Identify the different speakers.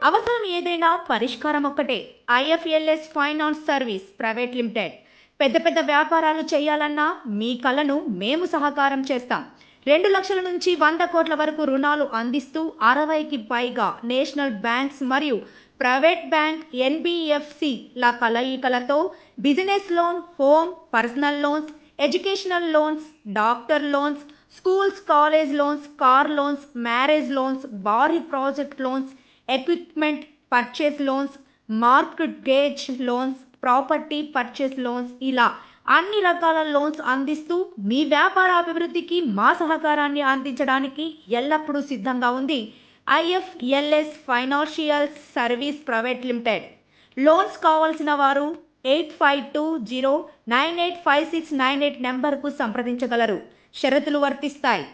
Speaker 1: అవసరం ఏదైనా పరిష్కారం ఒక్కటే. IFLS finance service private limited. పెద్ద పెద్ద వ్యాపారాలు చేయాలన్నా మీ కలను మేము సహకారం చేస్తాం. రెండు లక్షల నుంచి వంద కోట్ల వరకు రుణాలు అందిస్తూ అరవైకి పైగా నేషనల్ బ్యాంక్స్ మరియు ప్రైవేట్ బ్యాంక్ ఎన్బిఎఫ్సి ల కలయికలతో business loan home personal loans educational loans doctor loans schools college loans car loans marriage loans భారీ project loans equipment purchase loans mortgage loans property purchase loans ఇలా అన్ని రకాల loans అందిస్తూ మీ వ్యాపార అభివృద్ధికి మా సహకారాన్ని అందించడానికి ఎల్లప్పుడూ సిద్ధంగా ఉంది IFLS financial service private limited. Loans కావాల్సిన వారు eight five two zero nine eight five six nine eight నెంబర్కు సంప్రదించగలరు. షరతులు వర్తిస్తాయి.